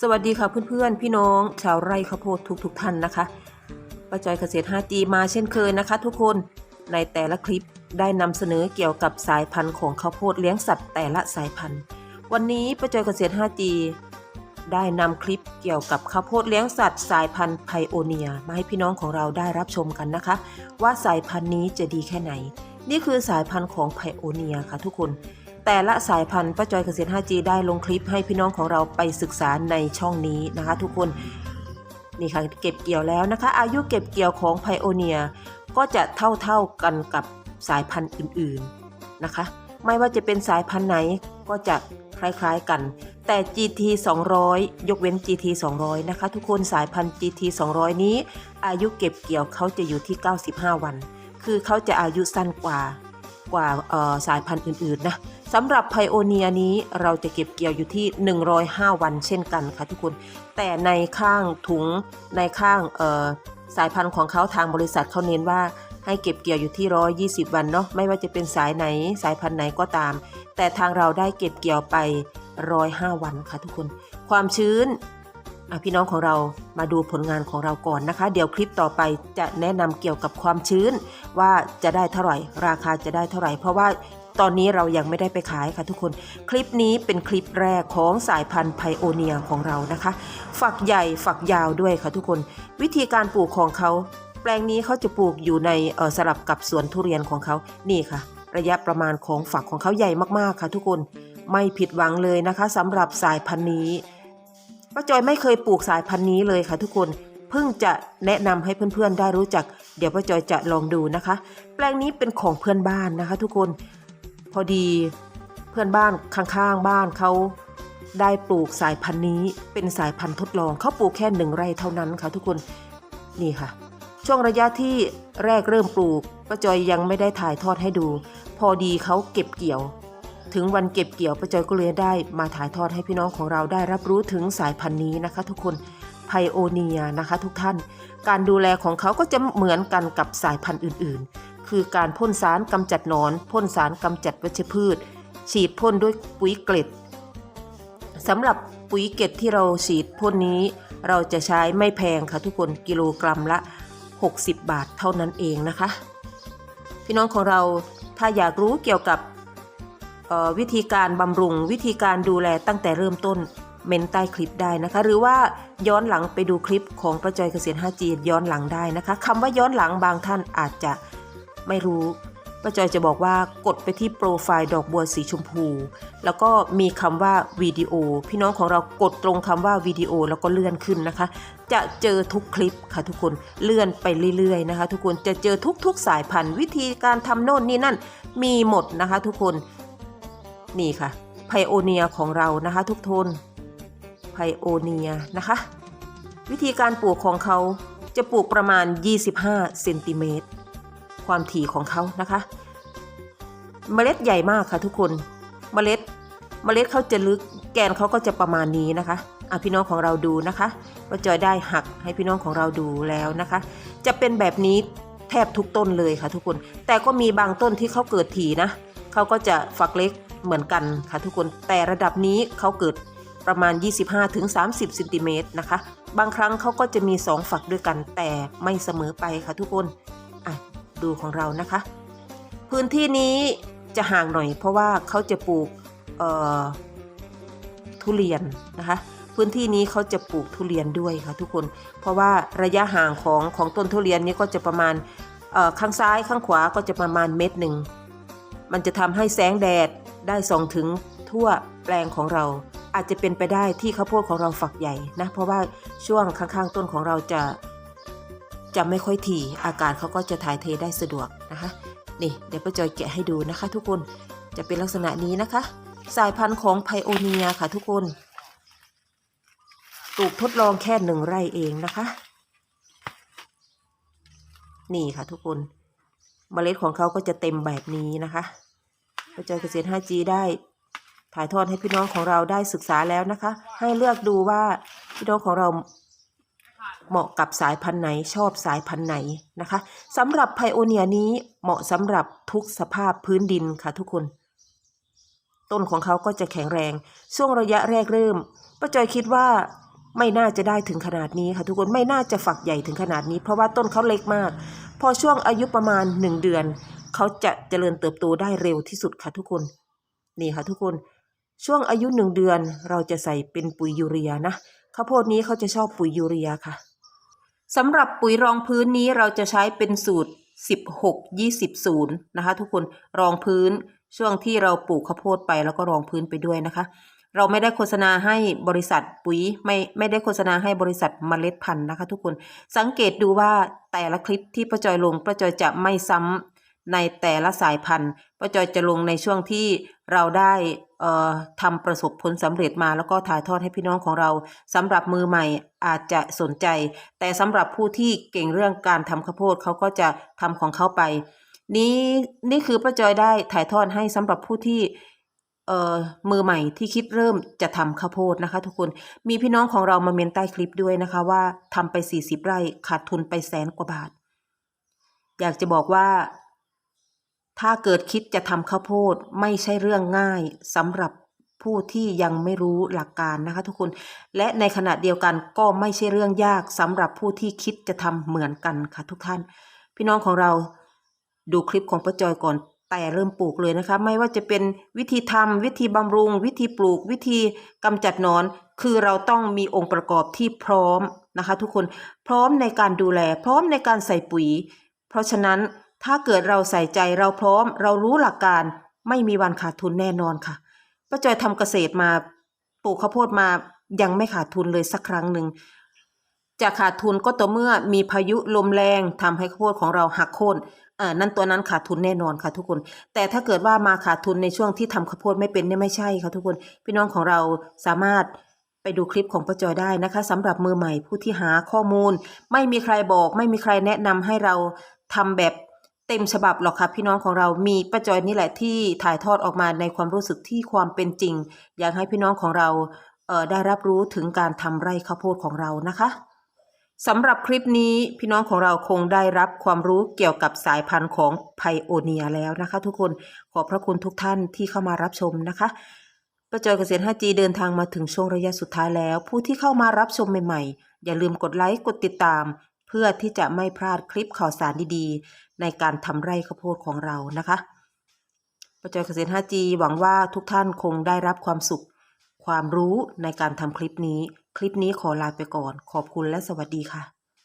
สวัสดีค่ะเพื่อนๆ พี่น้อง ชาวไร่ข้าวโพดทุกๆท่านนะคะป้าจอยเกษตร 5G มาเช่นเคยนะคะ ทุกคนในแต่ละคลิปได้นำเสนอเกี่ยวกับสายพันธุ์ของข้าวโพดเลี้ยงสัตว์แต่ละสายพันธุ์ วันนี้ป้าจอยเกษตร 5G ได้นำคลิปเกี่ยวกับข้าวโพดเลี้ยงสัตว์ สายพันธุ์ไพโอเนียมาให้พี่น้องของเราได้รับชมกันนะคะ ว่าสายพันธุ์นี้จะดีแค่ไหน นี่คือสายพันธุ์ของไพโอเนียค่ะทุกคน แต่ละสายพันธุ์ป้าจอยเกษตร 5G ได้ลงคลิปให้พี่น้องของเราไปศึกษาในช่องนี้นะคะ ทุกคนนี่ค่ะเก็บเกี่ยวแล้วนะคะ อายุเก็บเกี่ยวของไพโอเนียก็จะเท่าเท่าๆกันกับสายพันธุ์อื่นๆนะคะ ไม่ว่าจะเป็นสายพันธุ์ไหนก็จะคล้ายๆกัน แต่ GT 200 ยกเว้น GT 200 นะคะ ทุกคนสายพันธุ์ GT 200 นี้ อายุเก็บเกี่ยวเขาจะอยู่ที่ 95 วัน คือเขาจะอายุสั้นกว่า กว่าสายพันธุ์อื่นๆนะสำหรับไพโอเนียนี้เราจะเก็บเกี่ยวอยู่ที่ 105 วันเช่นกันค่ะทุกคน แต่ในข้างถุงในข้างสายพันธุ์ของเขาทางบริษัทเขาเน้นว่าให้เก็บเกี่ยวอยู่ที่ 120 วันเนาะไม่ว่าจะเป็นสายไหนสายพันธุ์ไหนก็ตาม แต่ทางเราได้เก็บเกี่ยวไป 105 วันค่ะทุกคน ความชื้น พี่น้องของเรามาดูผลงานของเราก่อนนะคะ เดี๋ยวคลิปต่อไปจะแนะนำเกี่ยวกับความชื้น ว่าจะได้เท่าไหร่ ราคาจะได้เท่าไหร่ เพราะว่าตอนนี้เรายังไม่ได้ไปขายค่ะทุกคน คลิปนี้เป็นคลิปแรกของสายพันธุ์ไพโอเนียของเรานะคะ ฝักใหญ่ฝักยาวด้วยค่ะทุกคน วิธีการปลูกของเขา แปลงนี้เขาจะปลูกอยู่ในสลับกับสวนทุเรียนของเขานี่ค่ะ ระยะประมาณของฝักของเขาใหญ่มากๆค่ะทุกคน ไม่ผิดหวังเลยนะคะสำหรับสายพันธุ์นี้ ป้าจอยไม่เคยปลูกสายพันธุ์นี้เลยค่ะทุกคนเพิ่งจะแนะนำให้เพื่อนๆได้รู้จัก เดี๋ยวป้าจอยจะลองดูนะคะ แปลงนี้เป็นของเพื่อนบ้านนะคะ ทุกคนพอดีเพื่อนบ้านข้างๆบ้านเขาได้ปลูกสายพันธุ์นี้เป็นสายพันธุ์ทดลองเขาปลูกแค่หนึ่งไร่เท่านั้นค่ะทุกคนนี่ค่ะ ช่วงระยะที่แรกเริ่มปลูกป้าจอยยังไม่ได้ถ่ายทอดให้ดู พอดีเขาเก็บเกี่ยว ถึงวันเก็บเกี่ยวป้าจอยก็เลยได้มาถ่ายทอดให้พี่น้องของเราได้รับรู้ถึงสายพันธุ์นี้นะคะ ทุกคนไพโอเนียนะคะทุกท่าน การดูแลของเขาก็จะเหมือนกันกับสายพันธุ์อื่นๆ คือการพ่นสารกำจัดนอน พ่นสารกำจัดวัชพืช ฉีดพ่นด้วยปุ๋ยเกล็ดสำหรับปุ๋ยเกล็ดที่เราฉีดพ่นนี้ เราจะใช้ไม่แพงค่ะทุกคนกิโลกรัมละ 60 บาทเท่านั้นเองนะคะ พี่น้องของเราถ้าอยากรู้เกี่ยวกับ วิธีการบำรุงวิธีการดูแลตั้งแต่เริ่มต้นเมนใต้คลิปได้นะคะ หรือว่าย้อนหลังไปดูคลิปของประจอยเกษตร 5G ย้อนหลังได้นะคะคำว่าย้อนหลังบางท่านอาจจะไม่รู้ประจอยจะบอกว่ากดไปที่โปรไฟล์ดอกบัวสีชมพู แล้วก็มีคำว่าวิดีโอ พี่น้องของเรากดตรงคำว่าวิดีโอแล้วก็เลื่อนขึ้นนะคะ จะเจอทุกคลิปค่ะทุกคนเลื่อนไปเรื่อยๆนะคะ ทุกคนจะเจอทุกๆสายพันธุ์วิธีการทำโน่นนี่นั่นมีหมดนะคะ ทุกคน นี่ค่ะไพโอเนียของเรานะคะ ทุกทนไพโอเนียนะคะ วิธีการปลูกของเขาจะปลูกประมาณ 25เซนติเมตรความถี่ของเขานะคะ เมล็ดใหญ่มากค่ะทุกคน เมล็ด เมล็ดเขาจะลึก แกนเขาก็จะประมาณนี้นะคะอะพี่น้องของเราดูนะคะว่าจอยได้หักให้พี่น้องของเราดูแล้วนะคะ จะเป็นแบบนี้แทบทุกต้นเลยค่ะทุกคน แต่ก็มีบางต้นที่เขาเกิดถี่นะเขาก็จะฝักเล็ก เหมือนกันค่ะทุกคนแต่ระดับนี้เขาเกิดประมาณ 25-30ซนติเมตรนะคะ บางครั้งเขาก็จะมี 2 ฝักด้วยกันแต่ไม่เสมอไปค่ะทุกคนอะดูของเรานะคะ พื้นที่นี้จะห่างหน่อยเพราะว่าเขาจะปลูกทุเรียนนะคะ พื้นที่นี้เขาจะปลูกทุเรียนด้วยค่ะทุกคน เพราะว่าระยะห่างของของต้นทุเรียนนี้ก็จะประมาณข้างซ้ายข้างขวาก็จะประมาณเม็ดหนึ่งมันจะทำให้แสงแดด ได้ส่องถึงทั่วแปลงของเรา อาจจะเป็นไปได้ที่ข้าวโพดของเราฝักใหญ่นะเพราะว่าช่วงข้างๆต้นของเราจะจะไม่ค่อยถี่อากาศเขาก็จะถ่ายเทได้สะดวกนะคะนี่เดี๋ยวป้าจอยแกะให้ดูนะคะ ทุกคนจะเป็นลักษณะนี้นะคะ สายพันธุ์ของไพโอเนียค่ะทุกคนปลูกทดลองแค่หนึ่งไร่เองนะคะ นี่ค่ะทุกคนเมล็ดของเขาก็จะเต็มแบบนี้นะคะ ป้าจอยเกษตร 5G ได้ ถ่ายทอดให้พี่น้องของเราได้ศึกษาแล้วนะคะ ให้เลือกดูว่าพี่น้องของเราเหมาะกับสายพันธุ์ไหนชอบสายพันธุ์ไหนนะคะสำหรับไพโอเนียนี้เหมาะสำหรับทุกสภาพพื้นดินค่ะทุกคน ต้นของเขาก็จะแข็งแรง ช่วงระยะแรกเริ่มป้าจอยคิดว่าไม่น่าจะได้ถึงขนาดนี้ค่ะทุกคนไม่น่าจะฝักใหญ่ถึงขนาดนี้ เพราะว่าต้นเขาเล็กมาก พอช่วงอายุประมาณหนึ่งเดือน เขาจะเจริญเติบโตได้เร็วที่สุดค่ะทุกคน นี่ค่ะทุกคน ช่วงอายุหนึ่งเดือนเราจะใส่เป็นปุ๋ยยูเรียนะข้าวโพดนี้เขาจะชอบปุ๋ยยูเรียค่ะสำหรับปุ๋ยรองพื้นนี้เราจะใช้เป็นสูตร 16 20 0 นะคะ ทุกคนรองพื้นช่วงที่เราปลูกข้าวโพดไปแล้วก็รองพื้นไปด้วยนะคะ เราไม่ได้โฆษณาให้บริษัทปุ๋ยไม่ไม่ได้โฆษณาให้บริษัทเมล็ดพันธุ์นะคะ ทุกคนสังเกตดูว่าแต่ละคลิปที่ป้าจอยลงป้าจอยจะไม่ซ้ำ ในแต่ละสายพันธุ์ป้าจอยจะลงในช่วงที่เราได้ทำประสบผลสำเร็จมาแล้วก็ถ่ายทอดให้พี่น้องของเราสำหรับมือใหม่อาจจะสนใจ แต่สำหรับผู้ที่เก่งเรื่องการทำข้าวโพดเขาก็จะทำของเขาไป นี้นี่คือป้าจอยได้ถ่ายทอดให้สำหรับผู้ที่เอ่อมือใหม่ที่คิดเริ่มจะทำข้าวโพดนะคะ ทุกคนมีพี่น้องของเรามาเมนใต้คลิปด้วยนะคะว่าทำไป 40 ไร่ขาดทุนไปแสนกว่าบาท อยากจะบอกว่า ถ้าเกิดคิดจะทำข้าวโพดไม่ใช่เรื่องง่ายสำหรับผู้ที่ยังไม่รู้หลักการนะคะทุกคน และในขณะเดียวกันก็ไม่ใช่เรื่องยากสำหรับผู้ที่คิดจะทำเหมือนกันค่ะทุกท่าน พี่น้องของเราดูคลิปของป้าจอยก่อนแต่เริ่มปลูกเลยนะคะ ไม่ว่าจะเป็นวิธีทำวิธีบำรุง วิธีปลูกวิธีกำจัดนอน คือเราต้องมีองค์ประกอบที่พร้อมนะคะ ทุกคนพร้อมในการดูแล พร้อมในการใส่ปุ๋ย เพราะฉะนั้น ถ้าเกิดเราใส่ใจเราพร้อม เรารู้หลักการ ไม่มีวันขาดทุนแน่นอนค่ะป้าจอยทำเกษตรมาปลูกข้าวโพดมายังไม่ขาดทุนเลยสักครั้งหนึ่งจะขาดทุนก็ต่อเมื่อมีพายุลมแรงทำให้ข้าวโพดของเราหักโค่นเอ่านั่นตัวนั้นขาดทุนแน่นอนค่ะทุกคน แต่ถ้าเกิดว่ามาขาดทุนในช่วงที่ทำข้าวโพดไม่เป็นเนี่ยไม่ใช่ค่ะทุกคน พี่น้องของเราสามารถไปดูคลิปของป้าจอยได้นะคะสำหรับมือใหม่ผู้ที่หาข้อมูล ไม่มีใครบอก ไม่มีใครแนะนำให้เราทำแบบ เต็มฉบับหรอกค่ะพี่น้องของเรามีป้าจอยนี่แหละที่ถ่ายทอดออกมาในความรู้สึกที่ความเป็นจริง อยากให้พี่น้องของเราเได้รับรู้ถึงการทำไร่ข้าวโพดของเรานะคะสำหรับคลิปนี้พี่น้องของเราคงได้รับความรู้เกี่ยวกับสายพันธุ์ของไพโอเนียแล้วนะคะ ทุกคนขอบพระคุณทุกท่านที่เข้ามารับชมนะคะประจอยเกษตร 5G เดินทางมาถึงช่วงระยะสุดท้ายแล้ว ผู้ที่เข้ามารับชมใหม่ๆ อย่าลืมกดไลค์กดติดตาม เพื่อที่จะไม่พลาดคลิปข่าวสารดีๆ ในการทำไร่ข้าวโพดของเรานะคะประจอยเกษตร 5G หวังว่าทุกท่านคงได้รับความสุข ความรู้ในการทำคลิปนี้ คลิปนี้ขอลาไปก่อน ขอบคุณและสวัสดีค่ะ